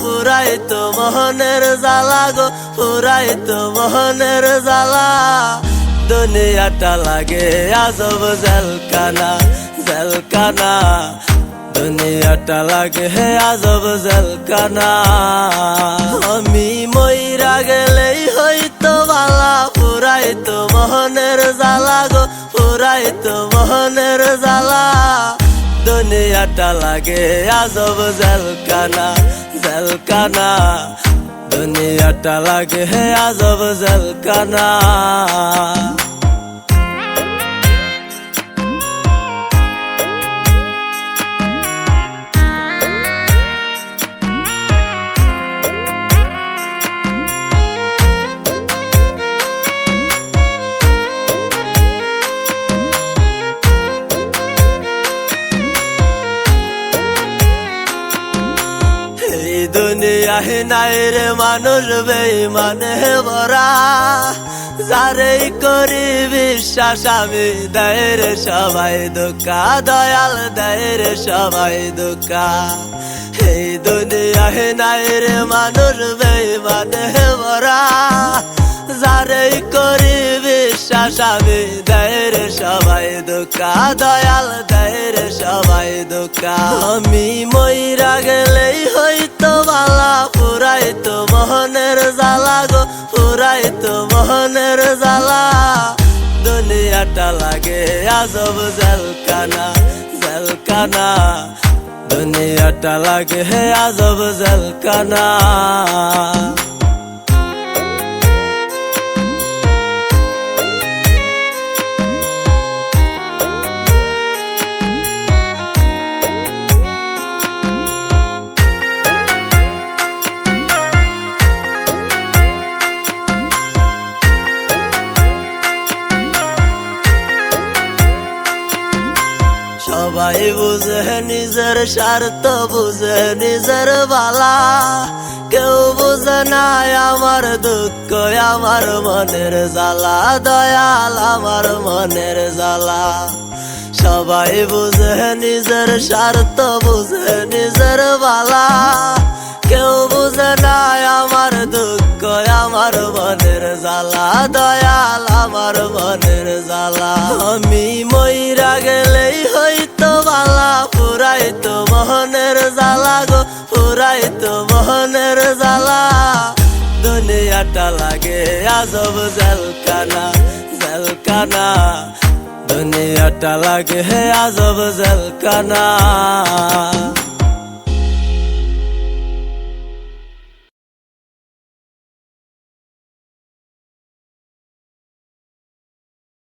পুরাই তো মোহনের জ্বালা গো পুরাই তো মোহনের জ্বালা। দুনিয়াটা লাগে আজব জেলকানা জেলকানা দুনিয়াটা লাগে হে আজব জেলকানা আমি মইরা গেলেই হইতো বালা পুরাই তো মোহনের জ্বালা গো পুরাই তো মোহনের জ্বালা। দুনিয়াটা লাগে আজব জেলকানা জেলকানা দুনিয়াটা লাগে হে আজব জেলকানা দুনিয়ায় নাই রে মানুষ বেইমানে ভরা যারেই করি বিশ্বাস আমি দেয় রে সবাই দোকা, দয়াল দেয় রে সবাই দোকা। এই দুনিয়ায় নাই রে মানুষ বেইমানে ভরা যারেই করি বিশ্বাস আমি দেয় রে সবাই দোকা, দয়াল দেয় রে সবাই দোকা। আমি মইরা গেলেই পুরাই তো মোহনের জ্বালা গো পুরাই তো মোহনের জ্বালা। দুনিয়াটা লাগে আজব জেলকানা জেলকানা দুনিয়াটা লাগে আজব জেলকানা সবাই বুঝে, নিজের স্বার্থ বুঝে, নিজের বালা। কেউ বুঝে নাই আমার দুঃখ, আমার মনের জ্বালা। দয়াল আমার মনের জ্বালা। সবাই বুঝে, নিজের স্বার্থ বুঝে, নিজের বালা। কেউ বুঝে নাই আমার দুঃখ, আমার মনের জ্বালা। দয়াল আমার মনের জ্বালা। আমি গেলেই মোহনের জ্বালা। দুনিয়াটা লাগে আজব জেলকানা জেলকানা দুনিয়াটা লাগে হে আজব জেলকানা